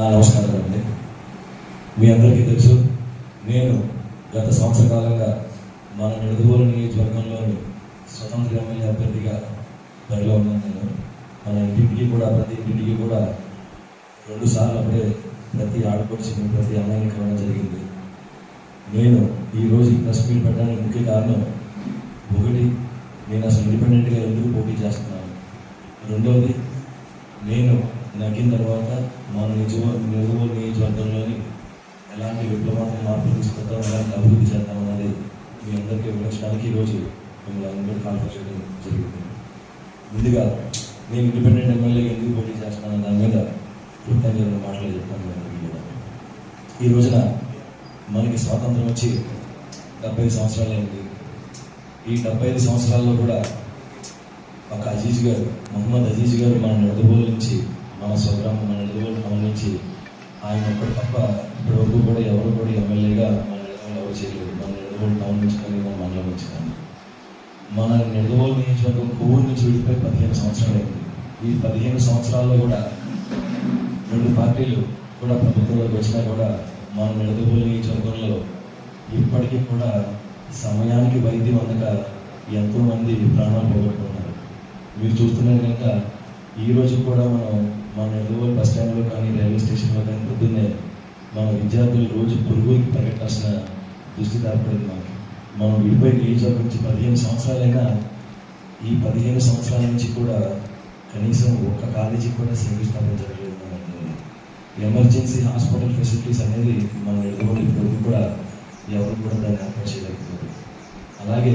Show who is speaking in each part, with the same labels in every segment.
Speaker 1: నమస్కారం అండి. మీ అందరికీ తెలుసు నేను గత సంవత్సర కాలంగా మన నిడుదవోలు నియోజకవర్గంలోని స్వతంత్ర ఎమ్మెల్యే అభ్యర్థిగా బరిలో ఉన్నాను నేను. మన ఇంటింటికి కూడా ప్రతి ఇంటింటికి కూడా రెండు సార్లు అప్పుడే ప్రతి ఆడపడిచి ప్రతి అమ్మాయిని కావడం జరిగింది. నేను ఈరోజు ప్రెస్ మీట్ పెట్టడానికి ముఖ్య కారణం ఒకటి నేను అసలు ఇండిపెండెంట్గా ఎందుకు పోటీ చేస్తున్నాను? రెండవది నేను నగ్గిన తర్వాత మా నిజ నిజవోలు నియోజకవర్గంలోని ఎలాంటి విప్లవాన్ని మార్పులు తీసుకొద్దాం ఎలాంటి అభివృద్ధి చేద్దాం అనేది మీ అందరికీ వివరించడానికి ఈరోజు మిమ్మల్ని అందరూ కాన్ఫరెన్స్ చేయడం జరిగింది. ముందుగా నేను ఇండిపెండెంట్ ఎమ్మెల్యే ఎందుకు పోటీ చేస్తున్నాను దాని మీద క్లుప్తంగా రెండు మాటలు చెప్తాను ఈ రోజున మనకి స్వాతంత్రం వచ్చి డెబ్బై ఐదు సంవత్సరాలు అయింది ఈ డెబ్బై ఐదు సంవత్సరాల్లో కూడా ఒక అజీజ్ గారు మహమ్మద్ అజీజ్ గారు మన నిడదవోలు నుంచి మన స్వగ్రామం మన నడుదబోలు గమనించి నుంచి ఆయన ఒక్కడు తప్ప ఇప్పటివరకు కూడా ఎవరు కూడా ఎమ్మెల్యేగా మన నిడదవోలు ఎవరు చేయలేదు. మన నిడదవోలు టౌన్ నుంచి కానీ మన మండలం నుంచి కానీ మన నిడదవోలు నియోజకవర్గం కొవ్వూరు నుంచి విడిపోయి పదిహేను సంవత్సరాలు అయింది. ఈ పదిహేను సంవత్సరాల్లో కూడా రెండు పార్టీలు కూడా ప్రభుత్వంలోకి వచ్చినా కూడా మన నిడదవోలు నియోజకవర్గంలో ఇప్పటికీ కూడా సమయానికి వైద్యం అందక ఎంతోమంది ప్రాణాలు పోగొట్టుకున్నారు. మీరు చూస్తున్నారు కనుక ఈరోజు కూడా మనం మన నెల్లూరు బస్ స్టాండ్లో కానీ రైల్వే స్టేషన్లో కానీ పొద్దున్నే మన విద్యార్థులు రోజు పొరుగుకి పరిగెట్టాల్సిన దృష్టి ఏర్పడింది మనకి మనం విడిపోయి నియోజకవర్గం నుంచి పదిహేను సంవత్సరాలైనా ఈ పదిహేను సంవత్సరాల నుంచి కూడా కనీసం ఒక్క కాలేజీకి కూడా శంకుస్థాపన జరగలేదు మన ఎమర్జెన్సీ హాస్పిటల్ ఫెసిలిటీస్ అనేది మన ఎదురు ఇప్పటివరకు కూడా ఎవరు కూడా దాన్ని ఏర్పాటు చేయలేకపోయారు. అలాగే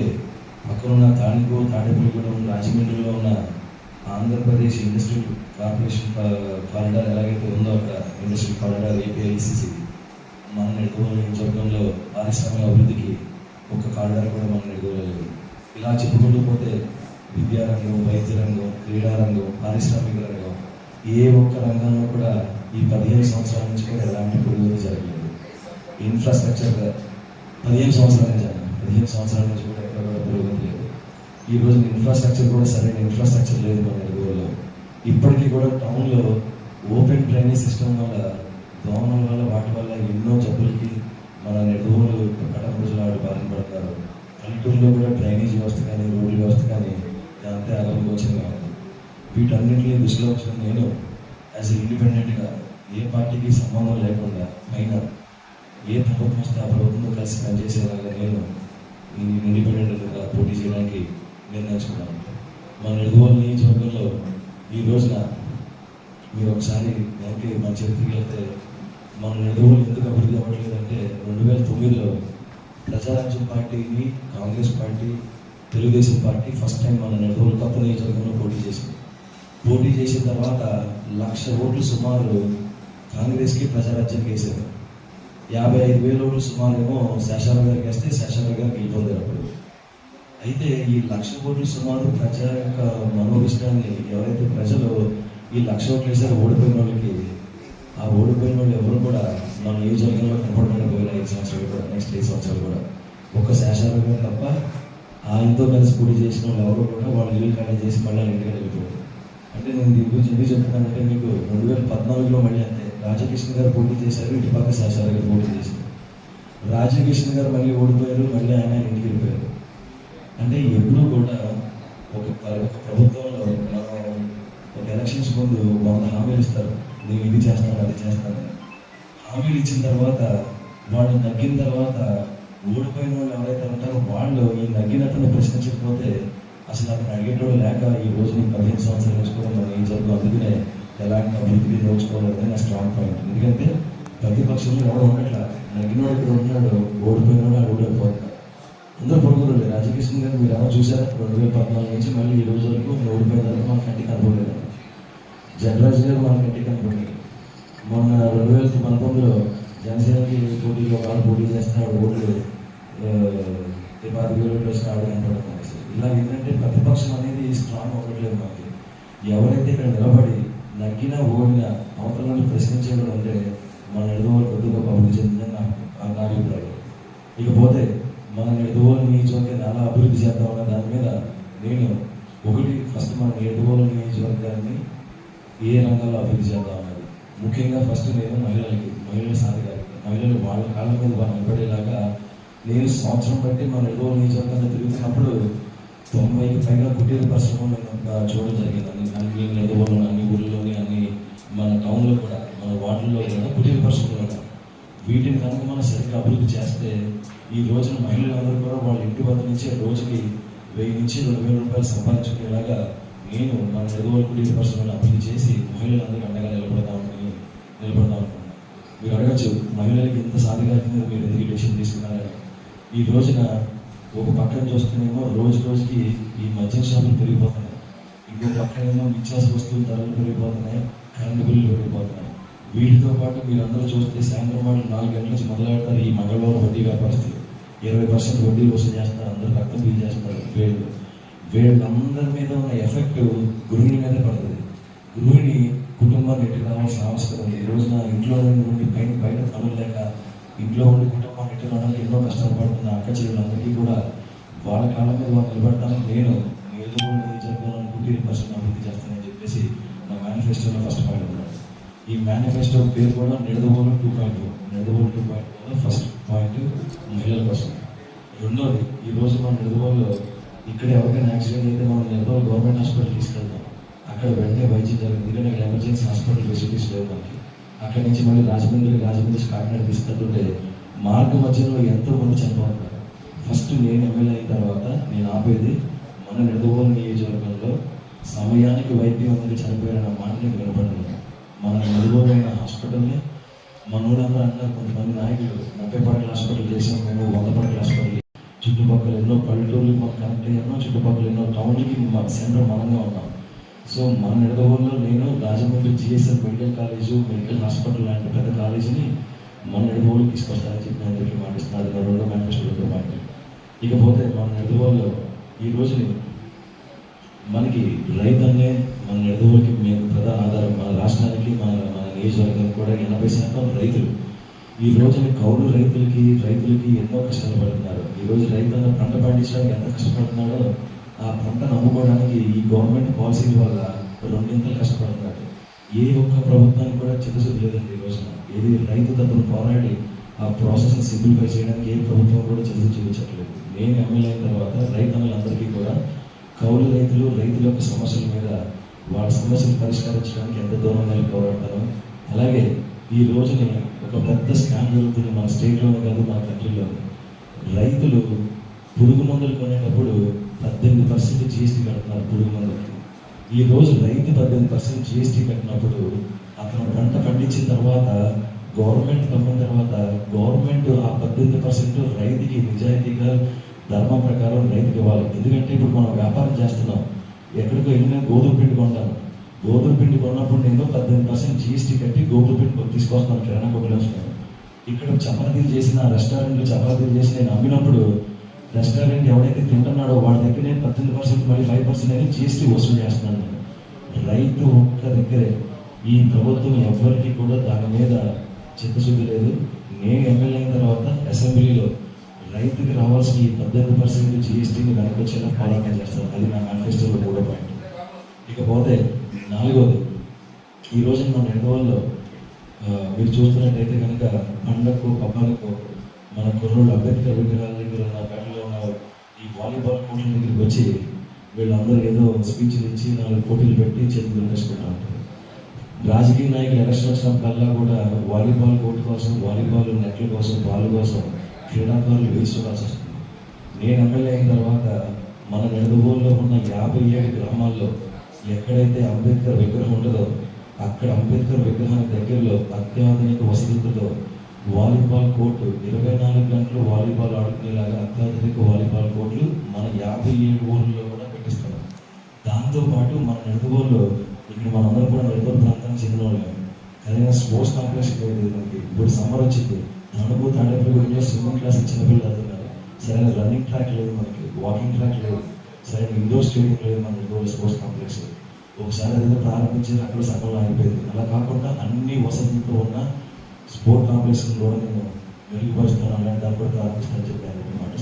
Speaker 1: పక్కనున్న తాణికు తాడేపల్లిగూడెం రాజమండ్రిలో ఉన్న ఆంధ్రప్రదేశ్ ఇండస్ట్రియల్ కార్పొరేషన్ కారిడార్ ఎలాగైతే ఉందో అక్కడ ఇండస్ట్రియల్ కారిడార్ ఏపీఐసిసి మన నెడుగోలు పారిశ్రామిక అభివృద్ధికి ఒక కారిడార్ కూడా మనం నెడుగోలు ఇలా చెప్పుకుంటూ పోతే విద్యారంగం వైద్య రంగం క్రీడా రంగం పారిశ్రామిక రంగం ఏ ఒక్క రంగంలో కూడా ఈ పదిహేను సంవత్సరాల నుంచి కూడా ఎలాంటి పురోగతి జరగలేదు. ఇన్ఫ్రాస్ట్రక్చర్ పదిహేను సంవత్సరాల నుంచి పదిహేను సంవత్సరాల నుంచి కూడా ఎక్కడ కూడా ఈరోజు ఈ రోజు ఇన్ఫ్రాస్ట్రక్చర్ కూడా సరైన ఇన్ఫ్రాస్ట్రక్చర్ లేదు మన ఎదుగులో ఇప్పటికీ కూడా టౌన్లో ఓపెన్ డ్రైనేజ్ సిస్టమ్ వల్ల దోమల వల్ల వాటి వల్ల ఎన్నో జబ్బులకి మన నెడుగులు కడప ప్రజలు వాడు బాధపడతారు పల్లెటూరులో కూడా డ్రైనేజ్ వ్యవస్థ కానీ రోడ్ల వ్యవస్థ కానీ అంతే అగమగోచరంగా ఉంది వీటన్నింటినీ దృష్టిలో వచ్చిన నేను యాజ్ ఇండిపెండెంట్గా ఏ పార్టీకి సంబంధం లేకుండా అయినా ఏ ప్రభుత్వం వస్తే ఆ ప్రభుత్వంతో కలిసి పనిచేసేలాగా నేను ఇండిపెండెంట్గా పోటీ చేయడానికి నిర్ణయించుకున్నాను మన ఎడుగోలు నియోజకవర్గంలో ఈ రోజున మీరు ఒకసారి వెనక్కి మన చరిత్రకి వెళ్తే మన ఎడుగోలు ఎందుకు అభివృద్ధి అవ్వట్లేదంటే రెండు వేల తొమ్మిదిలో ప్రజారాజ్యం పార్టీని Congress party Telugu Desam party first time మన నెల్లూరు కొత్త నియోజకవర్గంలో పోటీ చేసింది. పోటీ చేసిన తర్వాత లక్ష ఓట్లు సుమారు కాంగ్రెస్కి ప్రజారాజ్యానికి వేసారు యాభై ఐదు వేల ఓట్లు సుమారు ఏమో శేషారావు గారికి వేస్తే శేషారావు గారికి గెలుపొందారు అప్పుడు. అయితే ఈ లక్ష ఓట్లు సుమారు ప్రజల యొక్క మనోభిష్టాన్ని ఎవరైతే ప్రజలు ఈ లక్ష ఓట్లు వేసారో ఓడిపోయిన వాళ్ళకి ఆ ఓడిపోయిన వాళ్ళు ఎవరు కూడా మన నియోజకవర్గంలో కనపడకుండా పోయిన ఐదు సంవత్సరాలు కూడా నెక్స్ట్ ఐదు సంవత్సరాలు కూడా. ఒక్క శేషారావు తప్ప ఆయనతో కలిసి పోటీ చేసిన వాళ్ళు ఎవరు కూడా వాళ్ళు ఇల్లు ఖాళీ చేసి మళ్ళీ ఇంటికి వెళ్ళిపోయారు అంటే నేను దీని గురించి ఎందుకు చెప్తున్నానంటే మీకు రెండు వేల పద్నాలుగులో మళ్ళీ అంతే. రాజకృష్ణ గారు పోటీ చేశారు ఇటు పక్క గారు పోటీ చేశారు. రాజకృష్ణ గారు మళ్ళీ ఓడిపోయారు మళ్ళీ ఆయన ఇంటికి అంటే ఎప్పుడూ కూడా ఒక ఒక ప్రభుత్వంలో మనం ఒక ఎలక్షన్స్ ముందు వంద హామీలు ఇస్తారు. నేను ఇది చేస్తాను అది చేస్తాను హామీలు ఇచ్చిన తర్వాత వాళ్ళు నగ్గిన తర్వాత ఓడిపోయిన వాళ్ళు ఎవరైతే ఉంటారో వాళ్ళు ఈ నగ్గినట్టును ప్రశ్నించకపోతే అసలు అతను అడిగేటోడు లేక ఈ రోజు నేను పదిహేను సంవత్సరాలు నేర్చుకోవడం మనం ఏం జరుగుతుంది అందుకనే ఎలాంటి అభివృద్ధికి నేర్చుకోవాలనేది నా స్ట్రాంగ్ పాయింట్ ఎందుకంటే ప్రతిపక్షంలో ఎవరు ఉండట్లా. నగ్గినోడు ఇక్కడ ఓడిపోయిన ఓడిపోయినోడు ఆ ఓడిపోతున్నాడు అందరూ పడుకోలేదు. రాజకృష్ణ గారు మీరు ఎలా చూసారా? రెండు వేల పద్నాలుగు నుంచి మళ్ళీ ఈ రోజు వరకు మీరు ఓడిపోయిన వరకు మన కంటికి కనపడలేదు. జనరాజ్ గారు మన కంటికి కనపడలేదు. మొన్న రెండు వేల పంతొమ్మిదిలో జనసేనకి పోటీలో వాళ్ళు పోటీ చేస్తున్నాడు ఓట్లు పాతి వేలు వచ్చిన ఆవిడ కనపడుతుంది. ఇలా ఏంటంటే ప్రతిపక్షం అనేది స్ట్రాంగ్ అవ్వట్లేదు మనకి ఎవరైతే ఇక్కడ నిలబడి నగ్గినా ఓడినా అవతల నుండి ప్రశ్నించేవాడు ఉంటే మన ఎదురు కొద్దిగా అభివృద్ధి చెందిందని నాకు నా అభిప్రాయం. ఇకపోతే మన ఎదుగోలు నియోజకవర్గాన్ని ఎలా అభివృద్ధి చేద్దామన్న దాని మీద నేను ఒకటి ఫస్ట్ మన ఎదుగోలు నియోజకవర్గాన్ని ఏ రంగంలో అభివృద్ధి చేద్దాం అన్నది. ముఖ్యంగా ఫస్ట్ నేను మహిళలకి మహిళల సాధికారిక మహిళలు వాళ్ళ కాళ్ళ మీద వాళ్ళు నిలబడేలాగా నేను సంవత్సరం బట్టి మన ఎన్నో నియోజకవర్గంలో తిరుగుతున్నప్పుడు తొంభైకి పైగా కుటీర పరిశ్రమలు చూడడం జరిగింది. అన్ని అన్ని అన్ని ఊళ్ళోని అన్ని మన టౌన్లో కూడా మన వార్డుల్లో కూడా కుటీర పరిశ్రమలు ఉన్నాయి. వీటిని కనుక మనం సరిగ్గా అభివృద్ధి చేస్తే ఈ రోజున మహిళలందరూ కూడా వాళ్ళ ఇంటి వద్ద నుంచి రోజుకి వెయ్యి నుంచి రెండు వేల రూపాయలు సంపాదించుకునేలాగా నేను మన చదువులకు కుటీర అభివృద్ధి చేసి మహిళలందరికీ అండగా నిలబడదామని నిలబడదాం మీరు అడగచ్చు మహిళలకి ఇంత సాధికారత మీరు ఎందుకు డెసిషన్ తీసుకున్నారని. ఈ రోజున ఒక పక్కన చూస్తేనేమో రోజు రోజుకి ఈ మద్యం షాపులు పెరిగిపోతున్నాయి. ఇంకో పక్కనేమో నిత్యావసర వస్తువులు ధరలు పెరిగిపోతున్నాయి కరెంటు బిల్లులు పెరిగిపోతున్నాయి. వీటితో పాటు మీరందరూ చూస్తే సాయంత్రం వాళ్ళు నాలుగు గంటల నుంచి మొదలెడతారు ఈ మంగళవారం వడ్డీ వ్యాపారస్తులు ఇరవై పర్సెంట్ వడ్డీ వసూలు చేస్తారు అందరూ రక్తం ఫీల్ చేస్తారు వీళ్ళు. వీళ్ళందరి మీద ఉన్న ఎఫెక్ట్ గృహిణి మీద పడుతుంది. గృహిణి కుటుంబాన్ని ఎట్టి రావాల్సిన అవసరం ఉంది. ఈ రోజున ఇంట్లో ఉండి బయట బయట పనులు లేక ఇంట్లో ఉండి కుటుంబాన్ని ఎట్టి రావడానికి ఎన్నో కష్టాలు పడుతున్న అక్క చెల్లెలందరికీ కూడా వాళ్ళ కాలం మీద వాళ్ళు నిలబడటానికి నేను ఏదో నియోజకవర్గంలో కుటీర పరిశ్రమ అభివృద్ధి చేస్తానని చెప్పేసి నా మేనిఫెస్టోలో ఫస్ట్ పాయింట్ ఈ మేనిఫెస్టో పేరు కూడా Nidadavolu two point Nidadavolu two point first point మహిళల కోసం. రెండోది ఈ రోజు మన నిడదవోలు ఇక్కడ ఎవరికైనా యాక్సిడెంట్ అయితే మనం నిడదవోలు గవర్నమెంట్ హాస్పిటల్ తీసుకెళ్తాం. అక్కడ వెంటనే వైద్యం జరుగుతుంది. ఎందుకంటే అక్కడ ఎమర్జెన్సీ హాస్పిటల్ ఫెసిలిటీస్ లేవు మనకి. అక్కడి నుంచి మళ్ళీ రాజమండ్రి రాజమండ్రి కాకినాడ తీసుకెళ్తుంటే మార్గ మధ్యలో ఎంతో మంది చనిపోతున్నారు. ఫస్ట్ నేను ఎమ్మెల్యే అయిన తర్వాత నేను ఆపేది మన నిడదవోలు నియోజకవర్గంలో సమయానికి వైద్యం అనేది చనిపోయారన్న మాట నేను వినపడలేదు. మన అనుభవమైన హాస్పిటల్ని మన అంటారు కొంతమంది నాయకులు ముప్పై పడకల హాస్పిటల్ చేసాం మేము వంద పడకల హాస్పిటల్. చుట్టుపక్కల ఎన్నో పల్లెటూర్లు మాకు కనెక్ట్ అయ్యాము ఎన్నో చుట్టుపక్కల ఎన్నో టౌన్లకి మా సెంటర్ మనంగా ఉన్నాం. సో మన నిడదవోల్లో నేను Rajahmundry GSL medical college medical hospital లాంటి పెద్ద కాలేజీని మన నిడదవోలు తీసుకొస్తానని చెప్పి నేను చెప్పి మాటిస్తున్నాను. అది రెండో మేనిఫెస్టోలో పాయింట్ ఇకపోతే మన నిడదవోల్లో ఈ రోజుని మనకి రైతు అనే మన నిడదవోలకి మేము ప్రధాన ఆధారం మన రాష్ట్రానికి మన మన నియోజకవర్గానికి కూడా ఎనభై శాతం రైతులు. ఈ రోజున కౌలు రైతులకి రైతులకి ఎన్నో కష్టాలు పడుతున్నారు. ఈ రోజు రైతు పంట పండించడానికి ఎంత కష్టపడుతున్నాడో ఆ పంటను అమ్ముకోవడానికి ఈ గవర్నమెంట్ పాలసీల వల్ల రెండింతలు కష్టపడుతున్నాడు ఏ ఒక్క ప్రభుత్వానికి కూడా చిత్తశుద్ధి లేదండి ఈ రోజున. ఏది రైతు తరపున పోరాడి ఆ ప్రాసెస్ని సింప్లిఫై చేయడానికి ఏ ప్రభుత్వం కూడా చిత్తశుద్ధి చూపించట్లేదు. నేను ఎమ్మెల్యే అయిన తర్వాత రైతన్నులందరికీ కూడా కౌలు రైతులు రైతుల యొక్క సమస్యల మీద వాళ్ళ సమస్యలు పరిష్కరించడానికి ఎంత దూరంగా వెళ్ళి అలాగే ఈ రోజుని ఒక పెద్ద స్కామ్ జరుగుతుంది మన స్టేట్లోనే కాదు మన కంట్రీలో. రైతులు పురుగు మందులు కొనేటప్పుడు పద్దెనిమిది పర్సెంట్ జిఎస్టీ కడుతున్నారు పురుగు మందులకి. ఈ రోజు రైతు పద్దెనిమిది పర్సెంట్ జిఎస్టీ కట్టినప్పుడు అతను పంట పండించిన తర్వాత గవర్నమెంట్ పంపిన తర్వాత గవర్నమెంట్ ఆ పద్దెనిమిది పర్సెంట్ రైతుకి నిజాయితీగా ధర్మం ప్రకారం రైతుకి ఇవ్వాలి. ఎందుకంటే ఇప్పుడు మనం వ్యాపారం చేస్తున్నాం. ఎక్కడికో వెళ్ళినా గోధుమ పిండి కొంటాను. గోధుమ పిండి కొన్నప్పుడు నేను పద్దెనిమిది పర్సెంట్ జీఎస్టీ కట్టి గోధుమ పిండి తీసుకొస్తున్నాను తీసుకొస్తాను కిరాణా కొట్టులో ఇక్కడ చపాతీలు చేసిన రెస్టారెంట్లో చపాతీలు చేసి నేను అమ్మినప్పుడు రెస్టారెంట్ ఎవడైతే తింటున్నాడో వాడి దగ్గర నేను పద్దెనిమిది పర్సెంట్ మళ్ళీ ఫైవ్ పర్సెంట్ అనేది జీఎస్టీ వసూలు చేస్తున్నాను నేను. రైతు ఒక్క దగ్గరే. ఈ ప్రభుత్వం ఎవరికి కూడా దాని మీద చిత్తశుద్ధి లేదు. నేను ఎమ్మెల్యే అయిన తర్వాత కావాల్సిన ఈ పద్దెనిమిది పర్సెంట్ జిఎస్టీని వెనక్కి వచ్చేలా పోరాటం చేస్తారు. అది నా మేనిఫెస్టోలో మూడో పాయింట్ ఇకపోతే నాలుగోది ఈ రోజు మన నెడవల్లో మీరు చూస్తున్నట్టయితే కనుక పండగకు పబ్బాలకు మన కుర్రోళ్ళు అంబేద్కర్ విగ్రహాల దగ్గర ఉన్న బ్యాట్లో ఉన్న ఈ వాలీబాల్ కోర్టుల దగ్గరికి వచ్చి వీళ్ళందరూ ఏదో స్పీచ్లు ఇచ్చి నాలుగు పోటీలు పెట్టి చేతులు వేసుకుంటా ఉంటారు. రాజకీయ నాయకులు ఎలక్షన్ వచ్చినప్పుడల్లా కూడా వాలీబాల్ కోర్టు కోసం వాలీబాల్ నెట్ల కోసం బాల్ కోసం క్రీడాకారులు వేచి చూడాల్సి వస్తుంది. నేను ఎమ్మెల్యే అయిన తర్వాత మన నెడదవోలులో ఉన్న యాభై ఏడు గ్రామాల్లో ఎక్కడైతే అంబేద్కర్ విగ్రహం ఉంటుందో అక్కడ అంబేద్కర్ విగ్రహానికి దగ్గరలో అత్యాధునిక వసతులతో వాలీబాల్ కోర్టు ఇరవై నాలుగు గంటలు వాలీబాల్ ఆడుకునేలాగా అత్యాధునిక వాలీబాల్ కోర్టులు మన యాభై ఏడు ఊళ్ళలో కూడా పెట్టిస్తున్నాం దాంతోపాటు మన నెడదవోలులో ఇక్కడ మనందరం కూడా నెడదవోలు ప్రాంతానికి చెందిన వాళ్ళే కానీ స్పోర్ట్స్ కాంప్లెక్స్ ఇప్పుడు సమ్మర్ వచ్చింది. నడుపు తాడేపల్లి గురించి స్విమ్మింగ్ క్లాస్ చిన్నపిల్లలు సరైన రన్నింగ్ ట్రాక్ లేదు మనకి వాకింగ్ ట్రాక్ లేదు సరైన ఇండోర్ స్టేడియం లేదు మన ఇండోర్ స్పోర్ట్స్ కాంప్లెక్స్ ఒకసారి ఏదైతే ప్రారంభించి అక్కడ సఫలం అయిపోయింది అలా కాకుండా అన్ని వసతులతో ఉన్న స్పోర్ట్ కాంప్లెక్స్ కూడా నేను మెరుగుపరుస్తాను అలాంటి దాన్ని కూడా ప్రారంభిస్తానని చెప్పాను ఆయన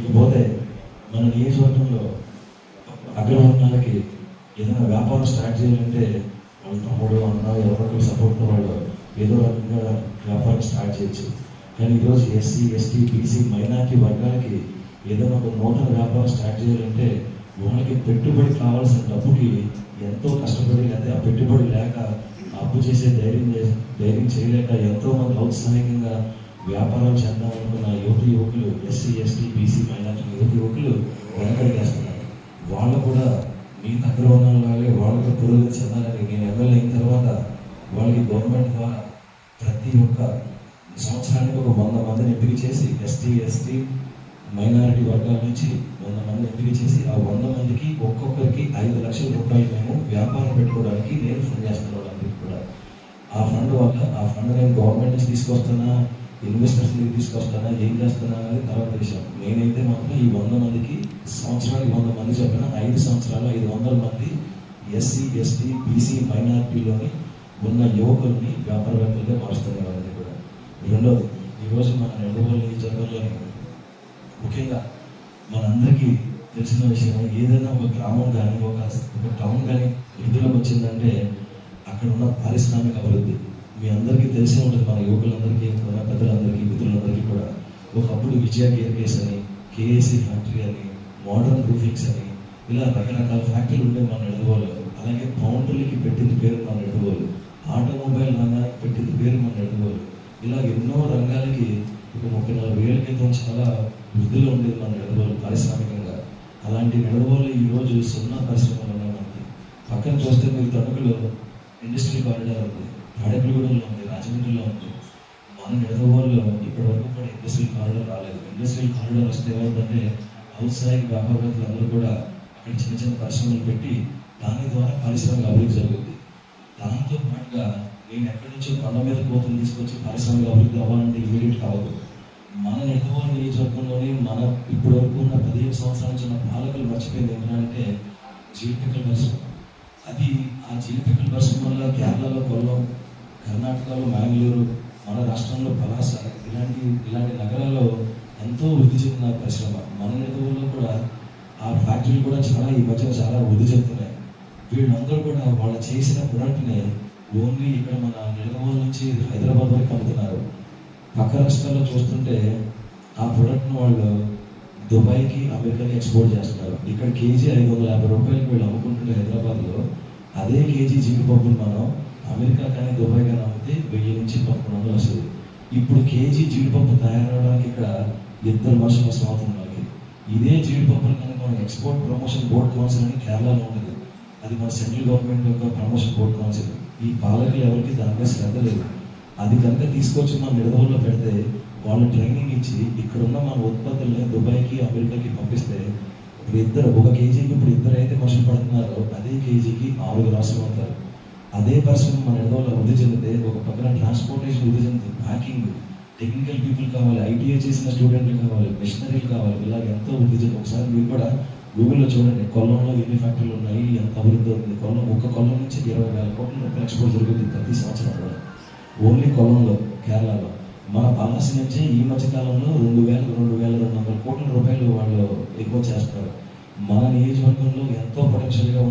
Speaker 1: ఇకపోతే మన నియోజకవర్గంలో అగ్రవర్ణాలకి ఏదైనా వ్యాపారం స్టార్ట్ చేయాలంటే వాళ్ళ తమ్ముడు అన్న ఎవరో సపోర్ట్తో వాళ్ళు ఏదో రకంగా వ్యాపారం స్టార్ట్ చేయొచ్చు. కానీ ఈరోజు ఎస్సీ ఎస్టీ బీసీ మైనార్టీ వర్గాలకి ఏదైనా ఒక నూతన వ్యాపారం స్టార్ట్ చేయాలంటే వాళ్ళకి పెట్టుబడి కావాల్సిన డబ్బుకి ఎంతో కష్టపడి అయితే ఆ పెట్టుబడి లేక అప్పు చేసే ధైర్యం ధైర్యం చేయలేక ఎంతో మంది ఔత్సాహికంగా వ్యాపారం చేద్దామనుకున్న యువత యువకులు ఎస్సీ ఎస్టీ బీసీ మైనార్టీ యువత యువకులు వెనకడిగేస్తున్నారు. వాళ్ళు కూడా మీ దగ్గర ఉన్న వాళ్ళే వాళ్ళకి పురోగతి చెందాలని నేను ఎమ్మెల్యే అయిన తర్వాత వాళ్ళకి గవర్నమెంట్ ద్వారా ప్రతి ఒక్క సంవత్సరానికి ఒక వంద మందిని ఎంపిక చేసి ఎస్టీ ఎస్టీ మైనారిటీ వర్గాల నుంచి వంద మంది ఎంపిక చేసి ఆ వంద మందికి ఒక్కొక్కరికి ఐదు లక్షల రూపాయలు మేము వ్యాపారం పెట్టుకోవడానికి నేను ఫండ్ చేస్తున్నాను కూడా. ఆ ఫండ్ వల్ల ఆ ఫండ్ నేను గవర్నమెంట్ నుంచి తీసుకొస్తానా ఇన్వెస్టర్స్ నుంచి తీసుకొస్తానా ఏం చేస్తానా అనేది తర్వాత విషయం. నేనైతే మాత్రం ఈ వంద మందికి సంవత్సరానికి వంద మంది చెప్పిన ఐదు సంవత్సరాలు ఐదు వందల మంది ఎస్సీ ఎస్టీ బీసీ మైనారిటీలోని ఉన్న యువకుల్ని వ్యాపారవేత్తలుగా మారుస్తాను వాళ్ళని రెండోది ఈరోజు మన నెల్లూరు నియోజకవర్గంలోని ముఖ్యంగా మనందరికీ తెలిసిన విషయం ఏదైనా ఒక గ్రామం కానీ ఒక ఒక టౌన్ కానీ వృద్ధిలోకి వచ్చిందంటే అక్కడ ఉన్న పారిశ్రామిక అభివృద్ధి. మీ అందరికీ తెలిసే ఉంటుంది మన యువకులందరికీ మన పెద్దలందరికీ మిత్రులందరికీ కూడా. ఒకప్పుడు విజయ గేర్ కేస్ అని కేఏసీ ఫ్యాక్టరీ అని మోడర్న్ రూఫింగ్స్ అని ఇలా రకరకాల ఫ్యాక్టరీలు ఉండే మన ఎడుగోలు అలాగే పౌండ్రులకి పెట్టింది పేరు మన ఎడుగోలు ఆటోమొబైల్ రంగానికి పెట్టింది పేరు మన ఎడుగోలు ఇలా ఎన్నో రంగాలకి ఒక ముప్పై నలభై ఏళ్ళ క్రితం చాలా వృద్ధిలో ఉండేది మన ఎడుగోలు పారిశ్రామికంగా. అలాంటి ఎడుగోలు ఈ సున్నా పరిశ్రమలు ఉన్నాయి మనకి. పక్కన చూస్తే మీరు తణుకులో ఇండస్ట్రీ కారిడార్ ఉంది తాడేపల్లిగూడెంలో ఉంది రాజమండ్రిలో ఉంది. మన నిడదవోళ్ళు ఇప్పటి వరకు కూడా ఇండస్ట్రియల్ కారిడార్ రాలేదు. ఇండస్ట్రియల్ కారిడార్ వస్తే ఏమవుతుందంటే ఔత్సాహిక వ్యాపారవేత్తలు అందరూ కూడా అక్కడ చిన్న చిన్న పరిశ్రమలు పెట్టి దాని ద్వారా పారిశ్రామిక అభివృద్ధి జరుగుతుంది దాంతో పాటుగా నేను ఎక్కడి నుంచో కొండ మీద కోతను తీసుకొచ్చి పారిశ్రామిక అభివృద్ధి అవ్వాలంటే ఇమీడియట్ కావద్దు మన నిడదవోలు నియోజకవర్గంలోనే మన ఇప్పటి వరకు ఉన్న పదిహేను సంవత్సరాల నుంచి ఉన్న పాలకులు మర్చిపోయింది ఏంటంటే జీవితకల పరిశ్రమ. అది ఆ జీవితకల పరిశ్రమ వల్ల కేరళలో కొల్లం కర్ణాటకలో మ్యాంగ్లూరు మన రాష్ట్రంలో పలాస ఇలాంటి ఇలాంటి నగరాల్లో ఎంతో వృద్ధి చెందిన పరిశ్రమ. మన నెలవుల్లో కూడా ఆ ఫ్యాక్టరీలు కూడా చాలా ఈ మధ్య చాలా వృద్ధి చెందుతున్నాయి. వీళ్ళందరూ కూడా వాళ్ళు చేసిన ప్రొడక్ట్ని ఓన్లీ ఇక్కడ మన నిడదవోలు నుంచి హైదరాబాద్ వరకు అమ్ముతున్నారు. పక్క రాష్ట్రాల్లో చూస్తుంటే ఆ ప్రోడక్ట్ను వాళ్ళు దుబాయ్కి అమెరికాకి ఎక్స్పోర్ట్ చేస్తున్నారు. ఇక్కడ కేజీ ఐదు వందల యాభై రూపాయలకి వీళ్ళు అమ్ముకుంటుంటే హైదరాబాద్లో అదే కేజీ జీడిపప్పును మనం అమెరికా కానీ దుబాయ్ కానీ అమ్మితే వెయ్యి నుంచి పదకొండు వందలు వస్తుంది. ఇప్పుడు కేజీ జీడిపప్పు తయారవడానికి ఇక్కడ ఇద్దరు మనుషులు అవసరం అవుతుంది మనకి ఇదే జీడిపప్పులు కనుక మనం ఎక్స్పోర్ట్ ప్రమోషన్ బోర్డ్ కౌన్సిల్ అని కేరళలో ఉండదు అది మన సెంట్రల్ గవర్నమెంట్ యొక్క ప్రమోషన్ బోర్డ్ కౌన్సిల్ ఈ పాలకులు ఎవరికి దానిపై శ్రద్ధ లేదు. అది కనుక తీసుకొచ్చి మన నిడదవుల్లో పెడితే వాళ్ళు ట్రైనింగ్ ఇచ్చి ఇక్కడ ఉన్న మన ఉత్పత్తుల్ని దుబాయ్కి అమెరికాకి పంపిస్తే ఇప్పుడు ఇద్దరు ఒక కేజీకి ఇప్పుడు ఇద్దరు అయితే మనుషులు పడుతున్నారో అదే కేజీకి ఆరుగురు రాష్ట్రం అవుతారు అదే పరిశ్రమ మన నిడదవుల్లో వృద్ధి చెందితే ఒక పక్కన ట్రాన్స్పోర్టేషన్ వృద్ధి చెందుతుంది ప్యాకింగ్ టెక్నికల్ పీపుల్ కావాలి ఐటీఐ చేసిన స్టూడెంట్లు కావాలి మిషనరీలు కావాలి ఇలా ఎంతో వృద్ధి చెంది. ఒకసారి మీరు కూడా గూగుల్లో చూడండి కొల్లంలో ఎన్ని ఫ్యాక్టరీలు ఉన్నాయి ఎంత అభివృద్ధి ఉంది కొల్లం ఒక కొల్లం నుంచి ఇరవై వేల కోట్ల రూపాయల ఎక్స్పోర్ట్ జరుగుతుంది ప్రతి సంవత్సరం కూడా. ఓన్లీ కొల్లంలో కేరళలో. మన పాలసీ నుంచి ఈ మధ్య కాలంలో రెండు వేల రెండు వేల రెండు వందల కోట్ల రూపాయలు వాళ్ళు ఎక్కువ చేస్తారు మన నియోజకవర్గంలో ఎంతో పొటెన్షియల్గా